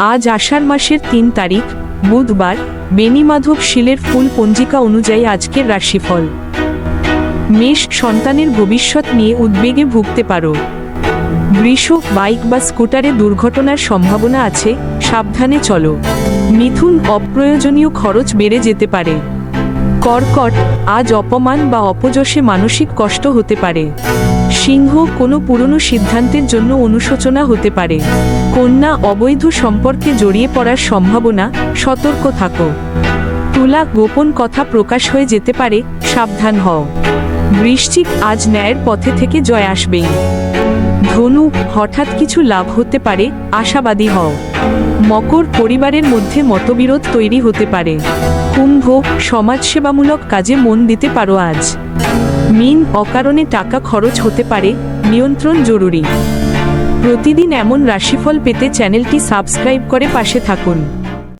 আজ আষাঢ় মাসের তিন তারিখ, বুধবার বেনিমাধব শিলের ফুল পঞ্জিকা অনুযায়ী আজকের রাশিফল। মেষ সন্তানের ভবিষ্যৎ নিয়ে উদ্বেগে ভুগতে পারো। বৃষ, বাইক বা স্কুটারে দুর্ঘটনার সম্ভাবনা আছে, সাবধানে চলো। মিথুন অপ্রয়োজনীয় খরচ বেড়ে যেতে পারে। কর্কট, আজ অপমান বা অপযশে মানসিক কষ্ট হতে পারে। সিংহ কোনো পুরনো সিদ্ধান্তের জন্য অনুশোচনা হতে পারে। কন্যা অবৈধ সম্পর্কে জড়িয়ে পড়ার সম্ভাবনা, সতর্ক থাকো। তুলা গোপন কথা প্রকাশ হয়ে যেতে পারে, সাবধান হও। বৃশ্চিক আজ ন্যায়ের পথে থেকে জয় আসবেই ধনু, হঠাৎ কিছু লাভ হতে পারে, আশাবাদী হও। মকর পরিবারের মধ্যে মতবিরোধ তৈরি হতে পারে। কুম্ভ সমাজসেবামূলক কাজে মন দিতে পারো আজ। মিন অকারণে টাকা খরচ হতে পারে, নিয়ন্ত্রণ জরুরি। প্রতিদিন এমন রাশিফল পেতে চ্যানেলটি সাবস্ক্রাইব করে পাশে থাকুন।